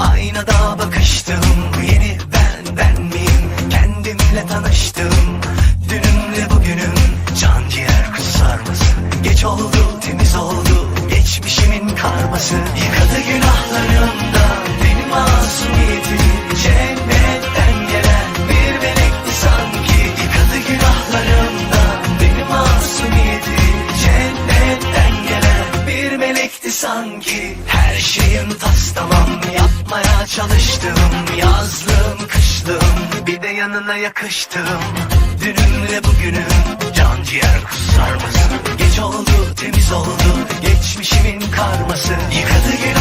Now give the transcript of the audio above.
Aynama bakıştım. Yeni ben ben miyim? Kendimle tanıştım. Dünümle bugünüm. Can ciğer kusar mısın Geç oldu temiz oldu. Geçmişimin karması. Yıkadı günahlarımdan Benim masumiyetim Cennetten gelen bir melekti sanki. Yıkadı günahlarımdan Benim masumiyetim Cennetten gelen bir melekti sanki. Her şeyim tas tamam Yapmaya Çalıştım yazlım kışlım Bir de yanına yakıştım. Dünümle bugünüm can ciğer kusarmasın Geç oldu temiz oldu. Geçmişimin karması. Yıkadı geri